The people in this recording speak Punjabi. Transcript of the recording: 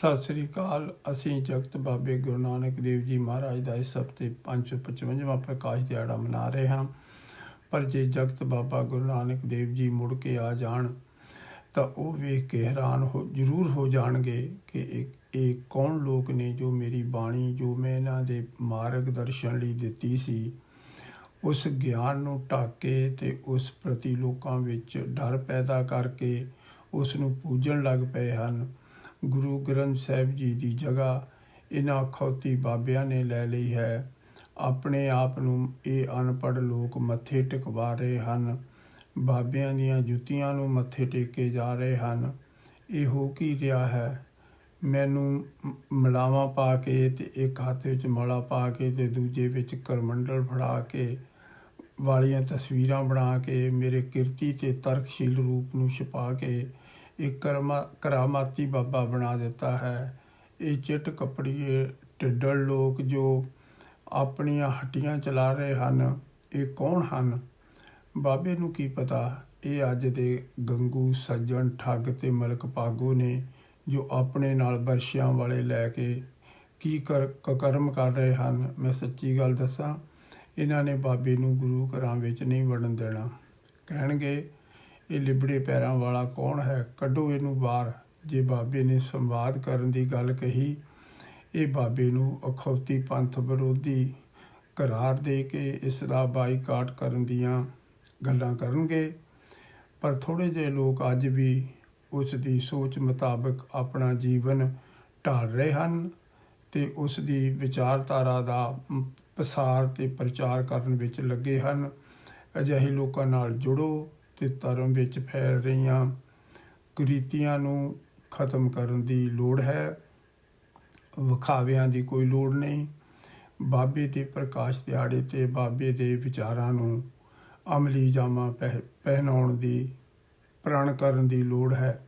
ਸਤਿ ਸ੍ਰੀ ਅਕਾਲ। ਅਸੀਂ ਜਗਤ ਬਾਬੇ ਗੁਰੂ ਨਾਨਕ ਦੇਵ ਜੀ ਮਹਾਰਾਜ ਦਾ ਇਸ ਹਫ਼ਤੇ 555ਵਾਂ ਪ੍ਰਕਾਸ਼ ਦਿਹਾੜਾ ਮਨਾ ਰਹੇ ਹਾਂ। ਪਰ ਜੇ ਜਗਤ ਬਾਬਾ ਗੁਰੂ ਨਾਨਕ ਦੇਵ ਜੀ ਮੁੜ ਕੇ ਆ ਜਾਣ, ਤਾਂ ਉਹ ਵੇਖ ਕੇ ਹੈਰਾਨ ਹੋ, ਜ਼ਰੂਰ ਹੋ ਜਾਣਗੇ ਕਿ ਇਹ ਇਹ ਕੌਣ ਲੋਕ ਨੇ ਜੋ ਮੇਰੀ ਬਾਣੀ, ਜੋ ਮੈਂ ਇਹਨਾਂ ਦੇ ਮਾਰਗ ਦਰਸ਼ਨ ਲਈ ਦਿੱਤੀ ਸੀ। ਉਸ ਗਿਆਨ ਨੂੰ ਢੱਕ ਕੇ ਤੇ ਉਸ ਪ੍ਰਤੀ ਲੋਕਾਂ ਵਿੱਚ ਡਰ ਪੈਦਾ ਕਰਕੇ ਉਸ ਨੂੰ ਪੂਜਣ ਲੱਗ ਪਏ ਹਨ। ਗੁਰੂ ਗ੍ਰੰਥ ਸਾਹਿਬ ਜੀ ਦੀ ਜਗ੍ਹਾ ਇਹਨਾਂ ਖੌਤੀ ਬਾਬਿਆਂ ਨੇ ਲੈ ਲਈ ਹੈ। ਆਪਣੇ ਆਪ ਨੂੰ ਇਹ ਅਨਪੜ੍ਹ ਲੋਕ ਮੱਥੇ ਟਿਕਵਾ ਰਹੇ ਹਨ। ਬਾਬਿਆਂ ਦੀਆਂ ਜੁੱਤੀਆਂ ਨੂੰ ਮੱਥੇ ਟੇਕੇ ਜਾ ਰਹੇ ਹਨ। ਇਹ ਹੋ ਕੀ ਰਿਹਾ ਹੈ? ਮੈਨੂੰ ਮ- ਪਾ ਕੇ ਤੇ ਇੱਕ ਹੱਥ ਵਿੱਚ ਮਾਲਾ ਪਾ ਕੇ ਤੇ ਦੂਜੇ ਵਿੱਚ ਕਰਮੰਡਲ ਫੜਾ ਕੇ ਵਾਲੀਆਂ ਤਸਵੀਰਾਂ ਬਣਾ ਕੇ ਮੇਰੇ ਕਿਰਤੀ ਤੇ ਤਰਕਸ਼ੀਲ ਰੂਪ ਨੂੰ ਛਪਾ ਕੇ ਇਹ ਕਰਮਾ, ਕਰਾਮਾਤੀ ਬਾਬਾ ਬਣਾ ਦਿੱਤਾ ਹੈ। ਇਹ ਚਿੱਟ ਕਪੜੀਏ, ਢਿੱਡਲ ਲੋਕ ਜੋ ਆਪਣੀਆਂ ਹੱਟੀਆਂ ਚਲਾ ਰਹੇ ਹਨ, ਇਹ ਕੌਣ ਹਨ? ਬਾਬੇ ਨੂੰ ਕੀ ਪਤਾ? ਇਹ ਅੱਜ ਦੇ ਗੰਗੂ ਸੱਜਣ ਠੱਗ ਤੇ ਮਲਕ ਪਾਗੋ ਨੇ ਜੋ ਆਪਣੇ ਨਾਲ ਬਰਸ਼ਿਆਂ ਵਾਲੇ ਲੈ ਕੇ ਕੀ ਕਰ ਕਰਮ ਕਰ ਰਹੇ ਹਨ? ਮੈਂ ਸੱਚੀ ਗੱਲ ਦੱਸਾਂ, ਇਹਨਾਂ ਨੇ ਬਾਬੇ ਨੂੰ ਗੁਰੂ ਘਰਾਂ ਵਿੱਚ ਨਹੀਂ ਵੜਨ ਦੇਣਾ। ਕਹਿਣਗੇ ਇਹ ਲਿਬੜੇ ਪੈਰਾਂ ਵਾਲਾ ਕੌਣ ਹੈ? ਕੱਢੋ ਇਹਨੂੰ ਬਾਹਰ। ਜੇ ਬਾਬੇ ਨੇ ਸੰਵਾਦ ਕਰਨ ਦੀ ਗੱਲ ਕਹੀ, ਇਹ ਬਾਬੇ ਨੂੰ ਅਖੌਤੀ ਪੰਥ ਵਿਰੋਧੀ ਕਰਾਰ ਦੇ ਕੇ ਇਸ ਦਾ ਬਾਈਕਾਟ ਕਰਨ ਦੀਆਂ ਗੱਲਾਂ ਕਰਨਗੇ। ਪਰ ਥੋੜੇ ਜਿਹੇ ਲੋਕ ਅੱਜ ਵੀ ਉਸ ਦੀ ਸੋਚ ਮੁਤਾਬਕ ਆਪਣਾ ਜੀਵਨ ਢਾਲ ਰਹੇ ਹਨ ਤੇ ਉਸ ਦੀ ਵਿਚਾਰਧਾਰਾ ਦਾ ਪਸਾਰ ਤੇ ਪ੍ਰਚਾਰ ਕਰਨ ਵਿੱਚ ਲੱਗੇ ਹਨ। ਅਜਿਹੇ ਲੋਕਾਂ ਨਾਲ ਜੁੜੋ। ਤੇ ਧਰਮ ਵਿੱਚ ਫੈਲ ਰਹੀਆਂ ਕੁਰੀਤੀਆਂ ਨੂੰ ਖਤਮ ਕਰਨ ਦੀ ਲੋੜ ਹੈ। ਵਿਖਾਵਿਆਂ ਦੀ ਕੋਈ ਲੋੜ ਨਹੀਂ। ਬਾਬੇ ਦੇ ਪ੍ਰਕਾਸ਼ ਦਿਹਾੜੇ ਤੇ ਬਾਬੇ ਦੇ ਵਿਚਾਰਾਂ ਨੂੰ ਅਮਲੀ ਜਾਮਾ ਪਹਿ- ਪਹਿਨਾਉਣ ਦੀ, ਪ੍ਰਣ ਕਰਨ ਦੀ ਲੋੜ ਹੈ।